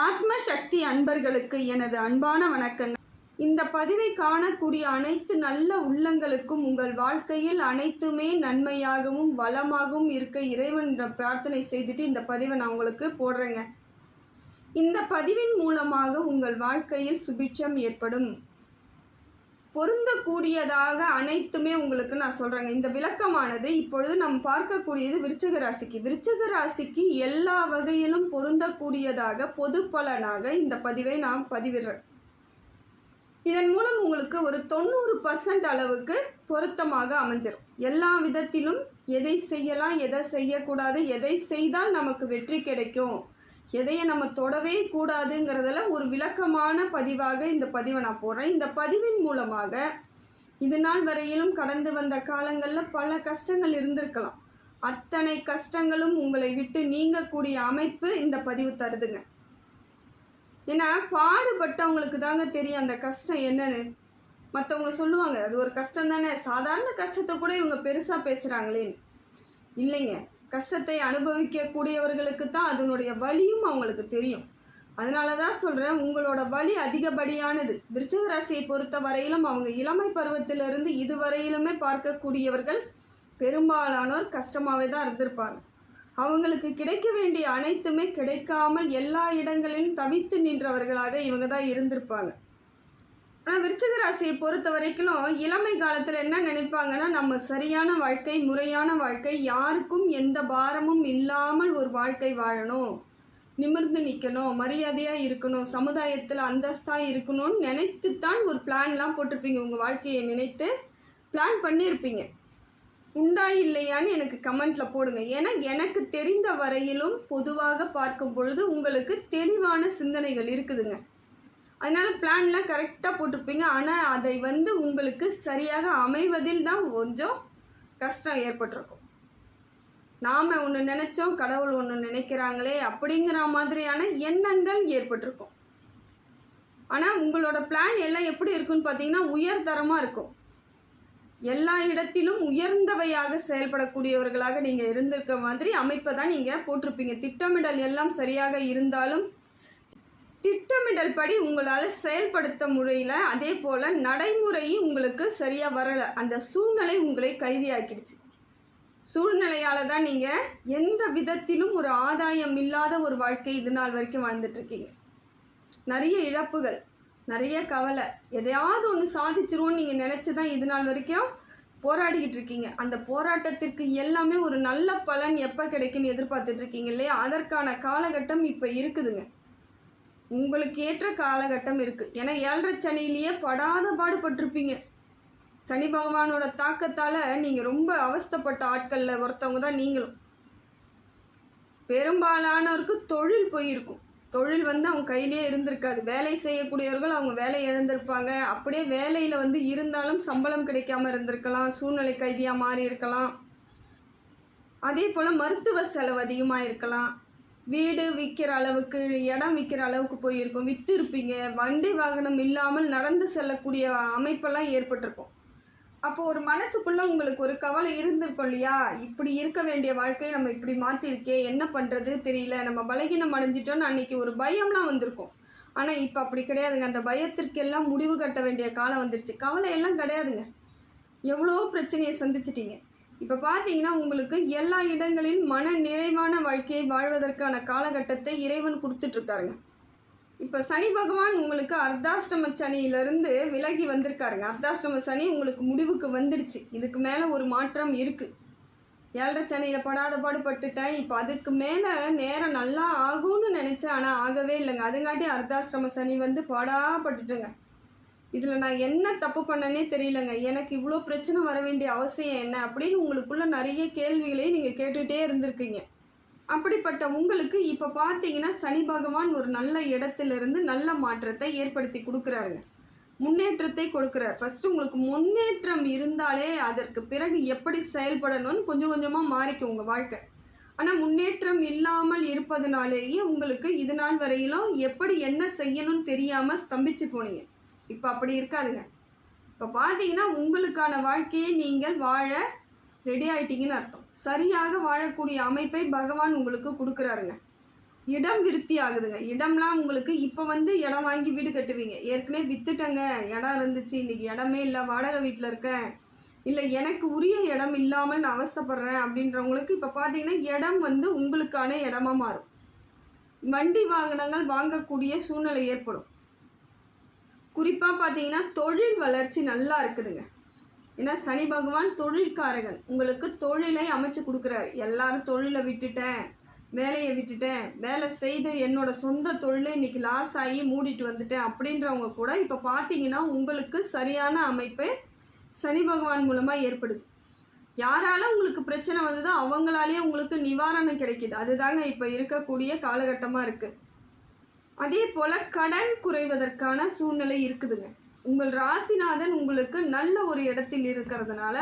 ஆத்ம சக்தி அன்பர்களுக்கு எனது அன்பான வணக்கங்கள். இந்த பதிவை காணக்கூடிய அனைத்து நல்ல உள்ளங்களுக்கும் உங்கள் வாழ்க்கையில் அனைத்துமே நன்மையாகவும் வளமாகவும் இருக்க இறைவன் பிரார்த்தனை செய்துட்டு இந்த பதிவை நான் உங்களுக்கு போடுறேங்க. இந்த பதிவின் மூலமாக உங்கள் வாழ்க்கையில் சுபிட்சம் ஏற்படும். பொருந்தக்கூடியதாக அனைத்துமே உங்களுக்கு நான் சொல்கிறேங்க இந்த விளக்கமானது இப்பொழுது நாம் பார்க்கக்கூடியது விருச்சக ராசிக்கு. விருச்சக ராசிக்கு எல்லா வகையிலும் பொருந்தக்கூடியதாக பொது பலனாக இந்த பதிவை நான் பதிவிடுறேன் இதன் மூலம் உங்களுக்கு ஒரு தொண்ணூறு பர்சன்ட் அளவுக்கு பொருத்தமாக அமைஞ்சிடும் எல்லா விதத்திலும் எதை செய்யலாம் எதை செய்யக்கூடாது எதை செய்தால் நமக்கு வெற்றி கிடைக்கும். எதையை நம்ம தொடவே கூடாதுங்கிறதுல ஒரு விளக்கமான பதிவாக இந்த பதிவை நான் போடுறேன். இந்த பதிவின் மூலமாக இது நாள் வரையிலும் கடந்து வந்த காலங்களில் பல கஷ்டங்கள் இருந்திருக்கலாம். அத்தனை கஷ்டங்களும் உங்களை விட்டு நீங்கக்கூடிய அமைப்பு இந்த பதிவு தருதுங்க. ஏன்னா பாடுபட்டவங்களுக்கு தாங்க தெரியும் அந்த கஷ்டம் என்னன்னு. மற்றவங்க சொல்லுவாங்க அது ஒரு கஷ்டம் தானே சாதாரண கஷ்டத்தை கூட இவங்க பெருசாக பேசுகிறாங்களேன்னு இல்லைங்க. கஷ்டத்தை அனுபவிக்கக்கூடியவர்களுக்கு தான் அதனுடைய வலியும் அவங்களுக்கு தெரியும். அதனால தான் சொல்கிறேன் உங்களோட வலி அதிகப்படியானது. விருச்சக ராசியை பொறுத்த வரையிலும் அவங்க இளமை பருவத்திலிருந்து இதுவரையிலுமே பார்க்கக்கூடியவர்கள் பெரும்பாலானோர் கஷ்டமாகவே தான் இருந்திருப்பாங்க. அவங்களுக்கு கிடைக்க வேண்டிய அனைத்துமே கிடைக்காமல் எல்லா இடங்களிலும் தவித்து நின்றவர்களாக இவங்க தான் இருந்திருப்பாங்க. ஆனால் விருச்சிக ராசியை பொறுத்த வரைக்கும் இளமை காலத்தில் என்ன நினைப்பாங்கன்னா நம்ம சரியான வாழ்க்கை முறையான வாழ்க்கை யாருக்கும் எந்த பாரமும் இல்லாமல் ஒரு வாழ்க்கை வாழணும். நிமிர்ந்து நிற்கணும் மரியாதையாக இருக்கணும் சமுதாயத்தில் அந்தஸ்தாக இருக்கணும்னு நினைத்துத்தான் ஒரு பிளான்லாம் போட்டிருப்பீங்க. உங்கள் வாழ்க்கையை நினைத்து பிளான் பண்ணியிருப்பீங்க. உண்டா இல்லையான்னு எனக்கு கமெண்ட்டில் போடுங்க. ஏன்னா எனக்கு தெரிந்த வரையிலும் பொதுவாக பார்க்கும் பொழுது உங்களுக்கு தெளிவான சிந்தனைகள் இருக்குதுங்க. அதனால் பிளான்லாம் கரெக்டாக போட்டிருப்பீங்க. ஆனால் அதை வந்து உங்களுக்கு சரியாக அமைவதில் தான் கொஞ்சம் கஷ்டம் ஏற்பட்டிருக்கும். நாம் ஒன்று நினச்சோம் கடவுள் ஒன்று நினைக்கிறாங்களே அப்படிங்கிற மாதிரியான எண்ணங்கள் ஏற்பட்டிருக்கும். ஆனால் உங்களோட பிளான் எல்லாம் எப்படி இருக்குன்னு பார்த்தீங்கன்னா உயர்தரமாக இருக்கும். எல்லா இடத்திலும் உயர்ந்தவையாக செயல்படக்கூடியவர்களாக நீங்கள் இருந்திருக்க மாதிரி அமைப்பை தான் நீங்கள் போட்டிருப்பீங்க. திட்டமிடல் எல்லாம் சரியாக இருந்தாலும் திட்டமிடல் படி உங்களால் செயல்படுத்த முறையில் அதே போல் நடைமுறையும் உங்களுக்கு சரியாக வரலை. அந்த சூழ்நிலை உங்களை கைதியாக்கிடுச்சு. சூழ்நிலையால் தான் நீங்கள் எந்த விதத்திலும் ஒரு ஆதாயம் இல்லாத ஒரு வாழ்க்கை இது நாள் வரைக்கும் வாழ்ந்துட்டுருக்கீங்க. நிறைய இழப்புகள் நிறைய கவலை எதையாவது ஒன்று சாதிச்சிருவோன்னு நீங்கள் நினச்சி தான் இது நாள் வரைக்கும் போராடிக்கிட்டு இருக்கீங்க அந்த போராட்டத்திற்கு எல்லாமே ஒரு நல்ல பலன் எப்போ கிடைக்குன்னு எதிர்பார்த்துட்ருக்கீங்க இல்லையா? அதற்கான காலகட்டம் இப்போ இருக்குதுங்க. உங்களுக்கு ஏற்ற காலகட்டம் இருக்குது ஏன்னா ஏழரை சனியிலேயே படாத பாடுபட்டிருப்பீங்க. சனி பகவானோட தாக்கத்தால் நீங்கள் ரொம்ப அவஸ்தப்பட்ட ஆட்களில் ஒருத்தவங்க தான் நீங்களும். பெரும்பாலானவருக்கு தொழில் போயிருக்கும். தொழில் வந்து அவங்க கையிலேயே இருந்திருக்காது. வேலை செய்யக்கூடியவர்கள் அவங்க வேலையை இழந்திருப்பாங்க. அப்படியே வேலையில் வந்து இருந்தாலும் சம்பளம் கிடைக்காம இருந்திருக்கலாம். சூழ்நிலை கைதியாக மாறி இருக்கலாம். அதே போல் மருத்துவ செலவு அதிகமாக இருக்கலாம் வீடு விற்கிற அளவுக்கு இடம் விற்கிற அளவுக்கு போயிருக்கும். விற்று இருப்பீங்க வண்டி வாகனம் இல்லாமல் நடந்து செல்லக்கூடிய அமைப்பெல்லாம் ஏற்பட்டிருக்கும். அப்போ ஒரு மனசுக்குள்ளே உங்களுக்கு ஒரு கவலை இருந்திருக்கும் இல்லையா? இப்படி இருக்க வேண்டிய வாழ்க்கையை நம்ம இப்படி மாற்றிருக்கே என்ன பண்ணுறது தெரியல. நம்ம பலகீனம் அடைஞ்சிட்டோன்னு அன்றைக்கி ஒரு பயம்லாம் வந்திருக்கும். ஆனால் இப்போ அப்படி கிடையாதுங்க. அந்த பயத்திற்கெல்லாம் முடிவு கட்ட வேண்டிய காலம் வந்துருச்சு. கவலை எல்லாம் கிடையாதுங்க. எவ்வளோ பிரச்சனையை சந்திச்சிட்டீங்க. இப்போ பார்த்தீங்கன்னா உங்களுக்கு எல்லா இடங்களிலும் மன நிறைவான வாழ்க்கையை வாழ்வதற்கான காலகட்டத்தை இறைவன் கொடுத்துட்ருக்காருங்க இப்போ சனி பகவான் உங்களுக்கு அர்த்தாஷ்டம சனியிலிருந்து விலகி வந்திருக்காருங்க. அர்த்தாஷ்டம சனி உங்களுக்கு முடிவுக்கு வந்துடுச்சு. இதுக்கு மேலே ஒரு மாற்றம் இருக்குது ஏழரை சனியில் படாத பாடுபட்டுட்டேன். இப்போ அதுக்கு மேலே நேரம் நல்லா ஆகும்னு நினச்சேன். ஆனால் ஆகவே இல்லைங்க. அதுங்காட்டி அர்த்தாஷ்டம சனி வந்து பாடாப்பட்டுட்டுங்க. இதில் நான் என்ன தப்பு பண்ணனே தெரியலங்க. எனக்கு இவ்வளோ பிரச்சனை வர வேண்டிய அவசியம் என்ன அப்படின்னு உங்களுக்குள்ள நிறைய கேள்விகளை நீங்கள் கேட்டுகிட்டே இருந்திருக்கீங்க. அப்படிப்பட்ட உங்களுக்கு இப்போ பார்த்தீங்கன்னா சனி பகவான் ஒரு நல்ல இடத்துலேருந்து நல்ல மாற்றத்தை ஏற்படுத்தி கொடுக்குறாருங்க. முன்னேற்றத்தை கொடுக்குறார். ஃபஸ்ட்டு உங்களுக்கு முன்னேற்றம் இருந்தாலே அதற்கு பிறகு எப்படி செயல்படணும்னு கொஞ்சம் கொஞ்சமாக மாறிக்கும் உங்கள் வாழ்க்கை. ஆனால் முன்னேற்றம் இல்லாமல் இருப்பதனாலேயே உங்களுக்கு இது நாள் வரையிலும் எப்படி என்ன செய்யணும்னு தெரியாமல் ஸ்தம்பிச்சு போனீங்க. இப்போ அப்படி இருக்காதுங்க. இப்போ பார்த்தீங்கன்னா உங்களுக்கான வாழ்க்கையை நீங்கள் வாழ ரெடி ஆயிட்டீங்கன்னு அர்த்தம். சரியாக வாழக்கூடிய அமைப்பை பகவான் உங்களுக்கு கொடுக்குறாருங்க. இடம் விருத்தி ஆகுதுங்க. இடம்லாம் உங்களுக்கு இப்போ வந்து இடம் வாங்கி வீடு கட்டுவீங்க. ஏற்கனவே வித்துட்டங்க. இடம் இருந்துச்சு. இன்னைக்கு இடமே இல்லை. வாடகை வீட்டில் இருக்கேன். இல்லை எனக்கு உரிய இடம் இல்லாமல் நான் அவஸ்தைப்படுறேன் அப்படின்றவங்களுக்கு இப்போ பார்த்தீங்கன்னா இடம் வந்து உங்களுக்கான இடமா மாறும். வண்டி வாகனங்கள் வாங்கக்கூடிய சூழ்நிலை ஏற்படும். குறிப்பாக பார்த்தீங்கன்னா தொழில் வளர்ச்சி நல்லா இருக்குதுங்க. ஏன்னா சனி பகவான் தொழில்காரகன். உங்களுக்கு தொழிலை அமைச்சு கொடுக்குறாரு. எல்லாரும் தொழிலை விட்டுட்டேன் வேலையை விட்டுட்டேன் வேலை செய்து என்னோட சொந்த தொழிலை இன்றைக்கி லாஸ் ஆகி மூடிட்டு வந்துட்டேன் அப்படின்றவங்க கூட இப்போ பார்த்தீங்கன்னா உங்களுக்கு சரியான அமைப்பு சனி பகவான் மூலமாக ஏற்படுது. யாரால உங்களுக்கு பிரச்சனை வந்ததோ அவங்களாலேயே உங்களுக்கு நிவாரணம் கிடைக்குது. அதுதாங்க இப்போ இருக்கக்கூடிய காலகட்டமாக இருக்குது அதே போல் கடன் குறைவதற்கான சூழ்நிலை இருக்குதுங்க. உங்கள் ராசிநாதன் உங்களுக்கு நல்ல ஒரு இடத்தில் இருக்கிறதுனால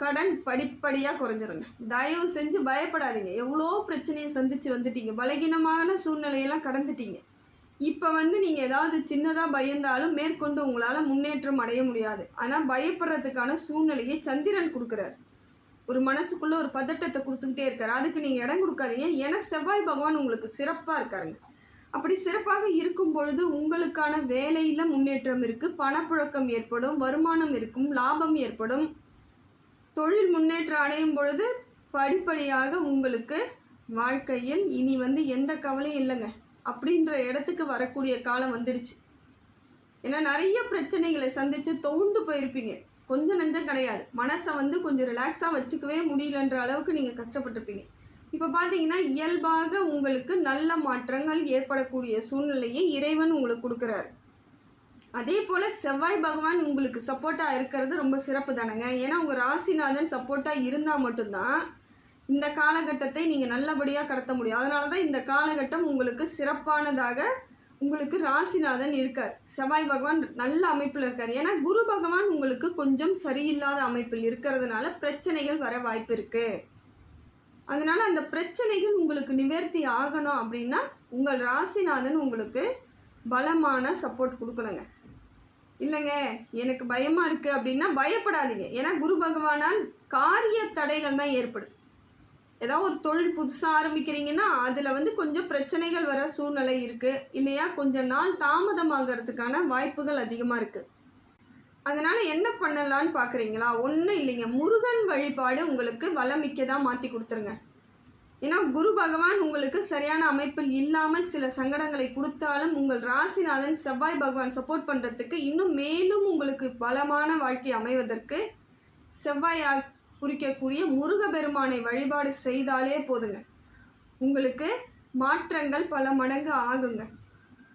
கடன் படிப்படியாக குறைஞ்சிருங்க. தயவு செஞ்சு பயப்படாதீங்க. எவ்வளோ பிரச்சனையை சந்திச்சு வந்துட்டீங்க. பலகீனமான சூழ்நிலையெல்லாம் கடந்துட்டீங்க. இப்போ வந்து நீங்கள் ஏதாவது சின்னதாக பயந்தாலும் மேற்கொண்டு உங்களால் முன்னேற்றம் அடைய முடியாது. ஆனால் பயப்படுறதுக்கான சூழ்நிலையை சந்திரன் கொடுக்குறாரு. ஒரு மனசுக்குள்ளே ஒரு பதட்டத்தை கொடுத்துக்கிட்டே இருக்கார். அதுக்கு நீங்கள் இடம் கொடுக்காதீங்க. ஏன்னா செவ்வாய் பகவான் உங்களுக்கு சிறப்பாக இருக்காருங்க. அப்படி சிறப்பாக இருக்கும் பொழுது உங்களுக்கான வேலையில் முன்னேற்றம் இருக்குது பணப்புழக்கம் ஏற்படும் வருமானம் இருக்கும் லாபம் ஏற்படும். தொழில் முன்னேற்றம் அடையும் பொழுது படிப்படியாக உங்களுக்கு வாழ்க்கையில் இனி வந்து எந்த கவலையும் இல்லைங்க. அப்படின்ற இடத்துக்கு வரக்கூடிய காலம் வந்துருச்சு. ஏன்னா நிறைய பிரச்சனைகளை சந்தித்து தோண்டு போயிருப்பீங்க. கொஞ்சம் நெஞ்சம் கிடையாது. மனசை வந்து கொஞ்சம் ரிலாக்ஸாக வச்சுக்கவே முடியலன்ற அளவுக்கு நீங்கள் கஷ்டப்பட்டிருப்பீங்க. இப்போ பார்த்தீங்கன்னா இயல்பாக உங்களுக்கு நல்ல மாற்றங்கள் ஏற்படக்கூடிய சூழ்நிலையை இறைவன் உங்களுக்கு கொடுக்குறாரு. அதே போல் செவ்வாய் பகவான் உங்களுக்கு சப்போர்ட்டாக இருக்கிறது ரொம்ப சிறப்பு தானேங்க? ஏன்னா உங்கள் ராசிநாதன் சப்போர்ட்டாக இருந்தால் மட்டும்தான் இந்த காலகட்டத்தை நீங்கள் நல்லபடியாக கடத்த முடியும். அதனால தான் இந்த காலகட்டம் உங்களுக்கு சிறப்பானதாக உங்களுக்கு ராசிநாதன் இருக்கார். செவ்வாய் பகவான் நல்ல அமைப்பில் இருக்கார். ஏன்னா குரு பகவான் உங்களுக்கு கொஞ்சம் சரியில்லாத அமைப்பில் இருக்கிறதுனால பிரச்சனைகள் வர வாய்ப்பு இருக்குது அதனால் அந்த பிரச்சனைகள் உங்களுக்கு நிவர்த்தி ஆகணும் அப்படின்னா உங்கள் ராசிநாதன் உங்களுக்கு பலமான சப்போர்ட் கொடுக்கணுங்க. இல்லைங்க எனக்கு பயமாக இருக்குது அப்படின்னா பயப்படாதீங்க. ஏன்னா குரு பகவானால் காரிய தடைகள் தான் ஏற்படுது ஏதாவது ஒரு தொழில் புதுசாக ஆரம்பிக்கிறீங்கன்னா அதில் வந்து கொஞ்சம் பிரச்சனைகள் வர சூழ்நிலை இருக்குது இல்லையா கொஞ்சம் நாள் தாமதமாகறதுக்கான வாய்ப்புகள் அதிகமாக இருக்குது அதனால் என்ன பண்ணலான்னு பார்க்குறீங்களா ஒன்றும் இல்லைங்க. முருகன் வழிபாடு உங்களுக்கு வளமிக்கதாக மாற்றி கொடுத்துருங்க. ஏன்னா குரு பகவான் உங்களுக்கு சரியான அமைப்பில் இல்லாமல் சில சங்கடங்களை கொடுத்தாலும் உங்கள் ராசிநாதன் செவ்வாய் பகவான் சப்போர்ட் பண்ணுறதுக்கு இன்னும் மேலும் உங்களுக்கு பலமான வாழ்க்கை அமைவதற்கு செவ்வாயா குறிக்கக்கூடிய முருகபெருமானை வழிபாடு செய்தாலே போதுங்க. உங்களுக்கு மாற்றங்கள் பல மடங்கு ஆகுங்க.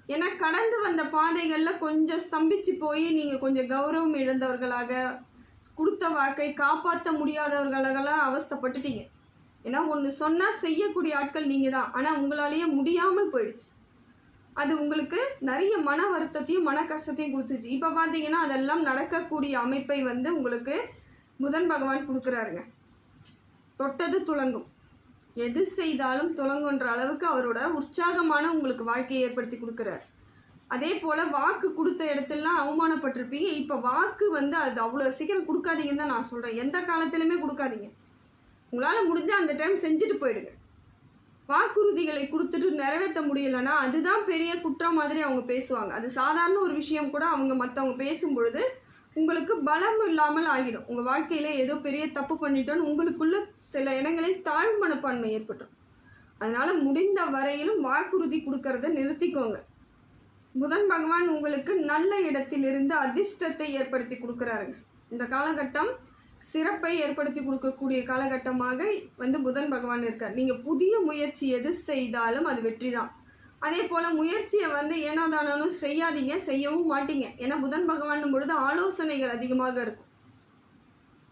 ஏன்னா கடந்து வந்த பாதைகளில் கொஞ்சம் ஸ்தம்பிச்சு போய் நீங்கள் கொஞ்சம் கௌரவம் இழந்தவர்களாக கொடுத்த வாக்கை காப்பாற்ற முடியாதவர்களாகலாம் அவஸ்தைப்பட்டுட்டீங்க. ஏன்னா ஒன்று சொன்னால் செய்யக்கூடிய ஆட்கள் நீங்கள் தான் ஆனால் உங்களாலேயே முடியாமல் போயிடுச்சு. அது உங்களுக்கு நிறைய மன வருத்தத்தையும் மன கஷ்டத்தையும் கொடுத்துச்சு. இப்போ பார்த்தீங்கன்னா அதெல்லாம் நடக்கக்கூடிய அமைப்பை வந்து உங்களுக்கு புதன் பகவான் கொடுக்குறாருங்க. தொட்டது துளங்கும் எது செய்தாலும் துளங்குன்ற அளவுக்கு அவரோட உற்சாகமான உங்களுக்கு வாழ்க்கையை ஏற்படுத்தி கொடுக்குறாரு. அதே போல் வாக்கு கொடுத்த இடத்துலலாம் அவமானப்பட்டிருப்பீங்க. இப்போ வாக்கு வந்து அது அவ்வளோ சீக்கிரம் கொடுக்காதீங்கன்னு தான் நான் சொல்கிறேன் எந்த காலத்துலையுமே கொடுக்காதீங்க. உங்களால் முடிஞ்சால் அந்த டைம் செஞ்சுட்டு போயிடுங்க. வாக்குறுதிகளை கொடுத்துட்டு நிறைவேற்ற முடியலைன்னா அதுதான் பெரிய குற்றம் மாதிரி அவங்க பேசுவாங்க. அது சாதாரண ஒரு விஷயம் கூட அவங்க மற்றவங்க பேசும் பொழுது உங்களுக்கு பலம் இல்லாமல் ஆகிடும். உங்கள் வாழ்க்கையில் ஏதோ பெரிய தப்பு பண்ணிட்டோன்னு உங்களுக்குள்ள சில இடங்களில் தாழ் மனப்பான்மை ஏற்பட்டுரும். அதனால் முடிந்த வரையிலும் வாக்குறுதி கொடுக்கறத நிறுத்திக்கோங்க. புதன் பகவான் உங்களுக்கு நல்ல இடத்திலிருந்து அதிர்ஷ்டத்தை ஏற்படுத்தி கொடுக்குறாருங்க. இந்த காலகட்டம் சிறப்பை ஏற்படுத்தி கொடுக்கக்கூடிய காலகட்டமாக வந்து புதன் பகவான் இருக்கார். நீங்கள் புதிய முயற்சி எது செய்தாலும் அது வெற்றி தான். அதே போல் முயற்சியை வந்து ஏனோ தானோன்னு செய்யாதீங்க செய்யவும் மாட்டீங்க. ஏன்னா புதன் பகவான் பொழுது ஆலோசனைகள் அதிகமாக இருக்கும்.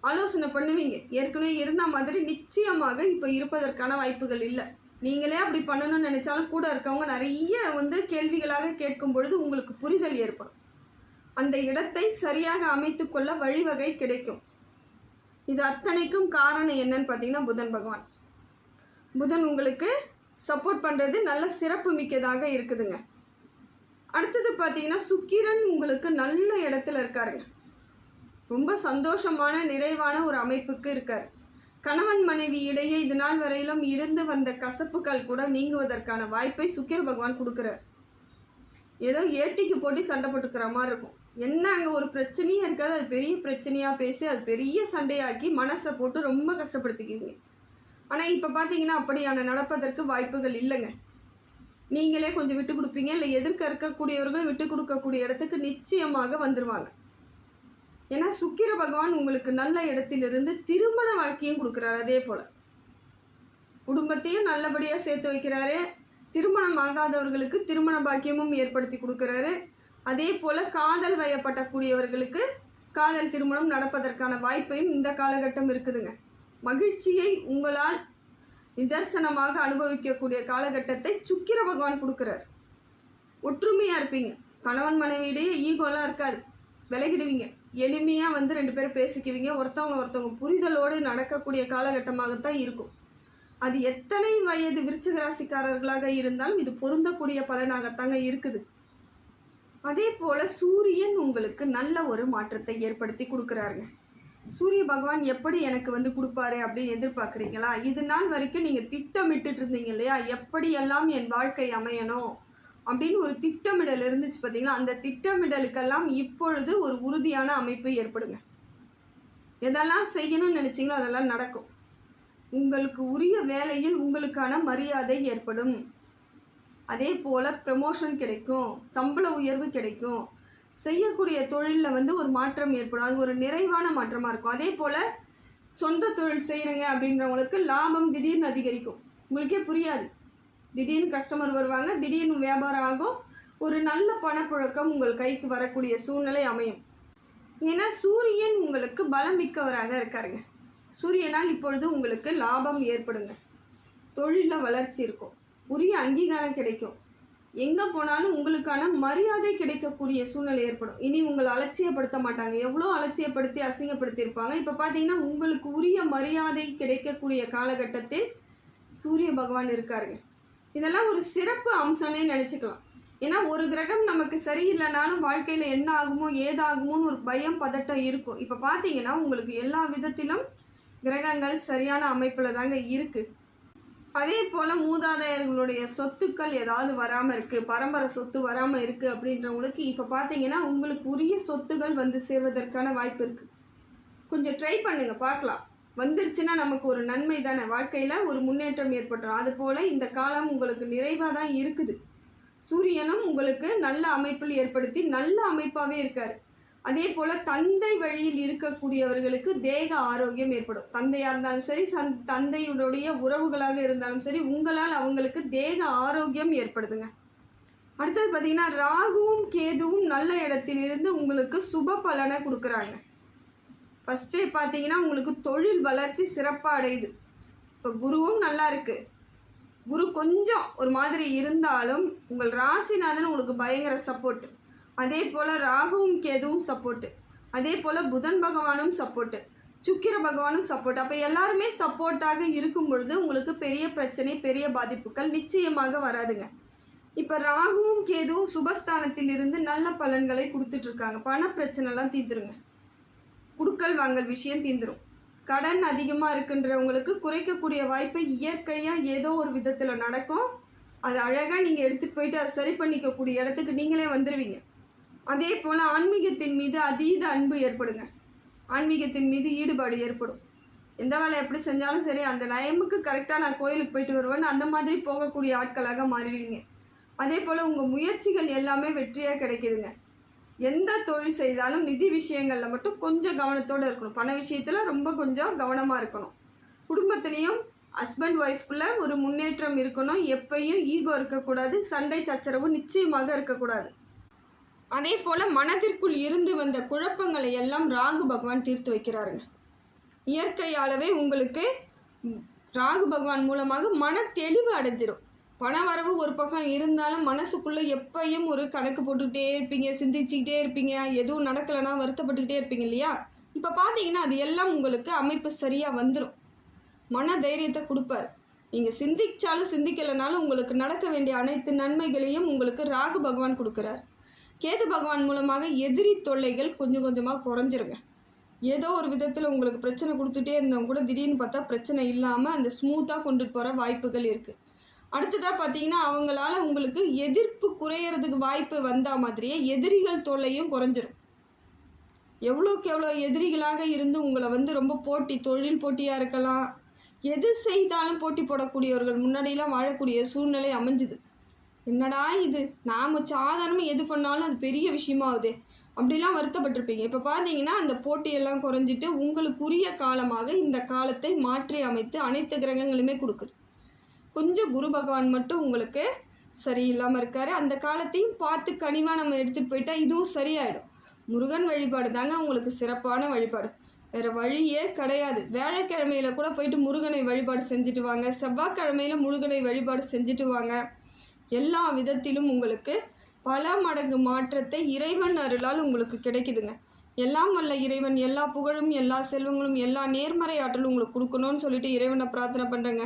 ஆலோசனை பண்ணுவீங்க. ஏற்கனவே இருந்த மாதிரி நிச்சயமாக இப்போ இருப்பதற்கான வாய்ப்புகள் இல்லை. நீங்களே அப்படி பண்ணணும்னு நினச்சாலும் கூட இருக்கவங்க நிறைய வந்து கேள்விகளாக கேட்கும் பொழுது உங்களுக்கு புரிதல் ஏற்படும். அந்த இடத்தை சரியாக அமைத்துக்கொள்ள வழிவகை கிடைக்கும். இது அத்தனைக்கும் காரணம் என்னன்னு பார்த்தீங்கன்னா புதன் பகவான். புதன் உங்களுக்கு சப்போர்ட் பண்ணுறது நல்ல சிறப்பு மிக்கதாக இருக்குதுங்க. அடுத்தது பார்த்தீங்கன்னா சுக்கிரன் உங்களுக்கு நல்ல இடத்துல இருக்காருங்க. ரொம்ப சந்தோஷமான நிறைவான ஒரு அமைப்புக்கு இருக்கார். கணவன் மனைவி இடையே இது நாள் வரையிலும் இருந்து வந்த கசப்புகள் கூட நீங்குவதற்கான வாய்ப்பை சுக்கிர பகவான் கொடுக்குறார். ஏதோ ஏட்டிக்கு போட்டி சண்டை போட்டுக்கிற மாதிரி இருக்கும். என்ன அங்கே ஒரு பிரச்சனையே இருக்காது. அது பெரிய பிரச்சனையாக பேசி அது பெரிய சண்டையாக்கி மனசை போட்டு ரொம்ப கஷ்டப்படுத்திக்குவீங்க. ஆனால் இப்போ பார்த்தீங்கன்னா அப்படியான நடப்பதற்கு வாய்ப்புகள் இல்லைங்க. நீங்களே கொஞ்சம் விட்டு கொடுப்பீங்க. இல்லை எதிர்க்க இருக்கக்கூடியவர்களும் விட்டு கொடுக்கக்கூடிய இடத்துக்கு நிச்சயமாக வந்துடுவாங்க ஏன்னா சுக்கிர பகவான் உங்களுக்கு நல்ல இடத்திலிருந்து திருமண வாழ்க்கையும் கொடுக்குறாரு அதே போல். குடும்பத்தையும் நல்லபடியாக சேர்த்து வைக்கிறாரு. திருமணம் ஆகாதவர்களுக்கு திருமண பாக்கியமும் ஏற்படுத்தி கொடுக்குறாரு. அதே போல் காதல் வயப்படக்கூடியவர்களுக்கு காதல் திருமணம் நடப்பதற்கான வாய்ப்பையும் இந்த காலகட்டம் இருக்குதுங்க. மகிழ்ச்சியை உங்களால் நிதர்சனமாக அனுபவிக்கக்கூடிய காலகட்டத்தை சுக்கிர பகவான் கொடுக்குறார். ஒற்றுமையாக இருப்பீங்க. கணவன் மனைவியிடையே ஈகோலாம் இருக்காது. விலகிடுவீங்க. எளிமையாக வந்து ரெண்டு பேரும் பேசிக்குவீங்க. ஒருத்தவங்க ஒருத்தவங்க புரிதலோடு நடக்கக்கூடிய காலகட்டமாகத்தான் இருக்கும். அது எத்தனை வயது விருச்சிக ராசிக்காரர்களாக இருந்தாலும் இது பொருந்தக்கூடிய பலனாகத்தாங்க இருக்குது. அதே போல் சூரியன் உங்களுக்கு நல்ல ஒரு மாற்றத்தை ஏற்படுத்தி கொடுக்குறாருங்க. சூரிய பகவான் எப்படி எனக்கு வந்து கொடுப்பாரு அப்படின்னு எதிர்பார்க்குறீங்களா? இது நாள் வரைக்கும் நீங்கள் திட்டமிட்டுட்டு இருந்தீங்க இல்லையா? எப்படியெல்லாம் என் வாழ்க்கை அமையணும்? அப்படின்னு ஒரு திட்டமிடல் இருந்துச்சு பார்த்தீங்களா? அந்த திட்டமிடலுக்கெல்லாம் இப்பொழுது ஒரு உறுதியான அமைப்பு ஏற்படுங்க. எதெல்லாம் செய்யணும்னு நினச்சிங்களோ அதெல்லாம் நடக்கும். உங்களுக்கு உரிய வேலையில் உங்களுக்கான மரியாதை ஏற்படும். அதே போல் ப்ரமோஷன் கிடைக்கும் சம்பள உயர்வு கிடைக்கும். செய்யக்கூடிய தொழிலில் வந்து ஒரு மாற்றம் ஏற்படும். அது ஒரு நிறைவான மாற்றமாக இருக்கும். அதே போல் சொந்த தொழில் செய்கிறங்க அப்படின்றவங்களுக்கு லாபம் திடீர்னு அதிகரிக்கும். உங்களுக்கே புரியாது. திடீர்னு கஸ்டமர் வருவாங்க திடீர்னு வியாபாரம் ஆகும். ஒரு நல்ல பணப்புழக்கம் உங்கள் கைக்கு வரக்கூடிய சூழ்நிலை அமையும். ஏன்னா சூரியன் உங்களுக்கு பலம் மிக்கவராக இருக்காருங்க. சூரியனால் இப்பொழுது உங்களுக்கு லாபம் ஏற்படுங்க. தொழிலில் வளர்ச்சி இருக்கும். உரிய அங்கீகாரம் கிடைக்கும். எங்கே போனாலும் உங்களுக்கான மரியாதை கிடைக்கக்கூடிய சூழ்நிலை ஏற்படும். இனி உங்களை அலட்சியப்படுத்த மாட்டாங்க. எவ்வளோ அலட்சியப்படுத்தி அசிங்கப்படுத்தியிருப்பாங்க. இப்போ பார்த்தீங்கன்னா உங்களுக்கு உரிய மரியாதை கிடைக்கக்கூடிய காலகட்டத்தில் சூரிய பகவான் இருக்காருங்க. இதெல்லாம் ஒரு சிறப்பு அம்சம்னே நினச்சிக்கலாம். ஏன்னா ஒரு கிரகம் நமக்கு சரியில்லைனாலும் வாழ்க்கையில் என்ன ஆகுமோ ஏதாகுமோன்னு ஒரு பயம் பதட்டம் இருக்கும். இப்போ பார்த்தீங்கன்னா உங்களுக்கு எல்லா விதத்திலும் கிரகங்கள் சரியான அமைப்பில் தாங்க இருக்குது அதே போல் மூதாதையர்களுடைய சொத்துக்கள் ஏதாவது வராமல் இருக்குது பரம்பரை சொத்து வராமல் இருக்குது அப்படின்றவங்களுக்கு இப்போ பார்த்தீங்கன்னா உங்களுக்கு உரிய சொத்துகள் வந்து சேர்வதற்கான வாய்ப்பு இருக்குது கொஞ்சம் ட்ரை பண்ணுங்கள் பார்க்கலாம். வந்துருச்சுன்னா நமக்கு ஒரு நன்மை தானே? வாழ்க்கையில் ஒரு முன்னேற்றம் ஏற்பட்டுரும். அதுபோல் இந்த காலம் உங்களுக்கு நிறைவாக தான் இருக்குது. சூரியனும் உங்களுக்கு நல்ல அமைப்பில் ஏற்படுத்தி நல்ல அமைப்பாகவே இருக்கார். அதே போல் தந்தை வழியில் இருக்கக்கூடியவர்களுக்கு தேக ஆரோக்கியம் ஏற்படும். தந்தையாக இருந்தாலும் சரி சந் தந்தையுடைய உறவுகளாக இருந்தாலும் சரி உங்களால் அவங்களுக்கு தேக ஆரோக்கியம் ஏற்படுதுங்க. அடுத்தது பார்த்திங்கன்னா ராகுவும் கேதுவும் நல்ல இடத்திலிருந்து உங்களுக்கு சுப பலனை கொடுக்குறாங்க. ஃபஸ்ட்டே பார்த்தீங்கன்னா உங்களுக்கு தொழில் வளர்ச்சி சிறப்பாக அடையுது. இப்போ குருவும் நல்லா இருக்குது குரு கொஞ்சம் ஒரு மாதிரி இருந்தாலும் உங்கள் ராசிநாதன் உங்களுக்கு பயங்கர சப்போர்ட்டு அதே போல் ராகுவும் கேதுவும் சப்போர்ட்டு அதே போல் புதன் பகவானும் சப்போர்ட்டு சுக்கிர பகவானும் சப்போர்ட் அப்போ எல்லாருமே சப்போர்ட்டாக இருக்கும் பொழுது உங்களுக்கு பெரிய பிரச்சனை பெரிய பாதிப்புகள் நிச்சயமாக வராதுங்க. இப்போ ராகுவும் கேதுவும் சுபஸ்தானத்தில் இருந்து நல்ல பலன்களை கொடுத்துட்ருக்காங்க பண பிரச்சனைலாம் தீர்த்துருங்க குடுக்கல் வாங்கல் விஷயம் தீந்துடும் கடன் அதிகமாக இருக்குன்றவங்களுக்கு குறைக்கக்கூடிய வாய்ப்பு இயற்கையாக ஏதோ ஒரு விதத்தில் நடக்கும். அது அழகாக நீங்கள் எடுத்துகிட்டு போயிட்டு அதை சரி பண்ணிக்கக்கூடிய இடத்துக்கு நீங்களே வந்துடுவீங்க அதே போல் ஆன்மீகத்தின் மீது அதீத அன்பு ஏற்படுங்க. ஆன்மீகத்தின் மீது ஈடுபாடு ஏற்படும். எந்த வேலை எப்படி செஞ்சாலும் சரி அந்த டைமுக்கு கரெக்டாக நான் கோயிலுக்கு போயிட்டு வருவேன்னு அந்த மாதிரி போகக்கூடிய ஆட்களாக மாறிடுவீங்க. அதே போல் உங்கள் முயற்சிகள் எல்லாமே வெற்றியாக கிடைக்குதுங்க. எந்த தொழில் செய்தாலும் நிதி விஷயங்களில் மட்டும் கொஞ்சம் கவனத்தோடு இருக்கணும். பண விஷயத்தில் ரொம்ப கொஞ்சம் கவனமாக இருக்கணும். குடும்பத்துலேயும் ஹஸ்பண்ட் ஒய்ஃப்குள்ளே ஒரு முன்னேற்றம் இருக்கணும். எப்பையும் ஈகோ இருக்கக்கூடாது சண்டை சச்சரவு நிச்சயமாக இருக்கக்கூடாது. அதே போல் மனதிற்குள் இருந்து வந்த குழப்பங்களை எல்லாம் ராகு பகவான் தீர்த்து வைக்கிறாருங்க. இயற்கையாலவே உங்களுக்கு ராகு பகவான் மூலமாக மன தெளிவு அடைஞ்சிடும் பண வரவு ஒரு பக்கம் இருந்தாலும் மனசுக்குள்ளே எப்பயும் ஒரு கணக்கு போட்டுக்கிட்டே இருப்பீங்க சிந்திச்சுக்கிட்டே இருப்பீங்க எதுவும் நடக்கலைன்னா வருத்தப்பட்டுக்கிட்டே இருப்பீங்க இல்லையா? இப்போ பார்த்தீங்கன்னா அது எல்லாம் உங்களுக்கு அமைப்பு சரியாக வந்துடும் மன தைரியத்தை கொடுப்பார். நீங்கள் சிந்திச்சாலும் சிந்திக்கலைனாலும் உங்களுக்கு நடக்க வேண்டிய அனைத்து நன்மைகளையும் உங்களுக்கு ராகு பகவான் கொடுக்குறார். கேது பகவான் மூலமாக எதிரி தொல்லைகள் கொஞ்சம் கொஞ்சமாக குறைஞ்சிருங்க. ஏதோ ஒரு விதத்தில் உங்களுக்கு பிரச்சனை கொடுத்துட்டே இருந்தவங்க கூட திடீர்னு பார்த்தா பிரச்சனை இல்லாமல் அந்த ஸ்மூத்தாக கொண்டுட்டு போகிற வாய்ப்புகள் இருக்குது அடுத்ததாக பார்த்தீங்கன்னா அவங்களால உங்களுக்கு எதிர்ப்பு குறையிறதுக்கு வாய்ப்பு வந்தா மாதிரியே எதிரிகள் தொல்லையும் குறைஞ்சிரும். எவ்வளோக்கு எவ்வளோ எதிரிகளாக இருந்து உங்களை வந்து ரொம்ப போட்டி தொழில் போட்டியாக இருக்கலாம் எது செய்தாலும் போட்டி போடக்கூடியவர்கள் முன்னாடியெல்லாம் வாழக்கூடிய சூழ்நிலை அமைஞ்சுது. என்னடா இது? நாம் சாதாரணமாக எது பண்ணாலும் அது பெரிய விஷயமாகுதே அப்படிலாம் வருத்தப்பட்டிருப்பீங்க. இப்போ பார்த்தீங்கன்னா அந்த போட்டியெல்லாம் குறைஞ்சிட்டு உங்களுக்குரிய காலமாக இந்த காலத்தை மாற்றி அமைத்து அனைத்து கிரகங்களுமே கொடுக்குது. கொஞ்சம் குரு பகவான் மட்டும் உங்களுக்கு சரியில்லாமல் இருக்காரு. அந்த காலத்தையும் பார்த்து கனிவாக நம்ம எடுத்துகிட்டு போயிட்டால் இதுவும் சரியாயிடும். முருகன் வழிபாடு தாங்க உங்களுக்கு சிறப்பான வழிபாடு. வேறு வழியே கிடையாது. வேலைக்கிழமையில் கூட போயிட்டு முருகனை வழிபாடு செஞ்சுட்டு வாங்க. செவ்வாய்க்கிழமையில் முருகனை வழிபாடு செஞ்சுட்டு வாங்க. எல்லா விதத்திலும் உங்களுக்கு பல மடங்கு மாற்றத்தை இறைவன் அருளால் உங்களுக்கு கிடைக்குதுங்க. எல்லாம் வல்ல இறைவன். எல்லா புகழும் எல்லா செல்வங்களும் எல்லா நேர்மறை ஆற்றலும் உங்களுக்கு கொடுக்கணும்னு சொல்லிட்டு இறைவனை பிரார்த்தனை பண்ணுறேங்க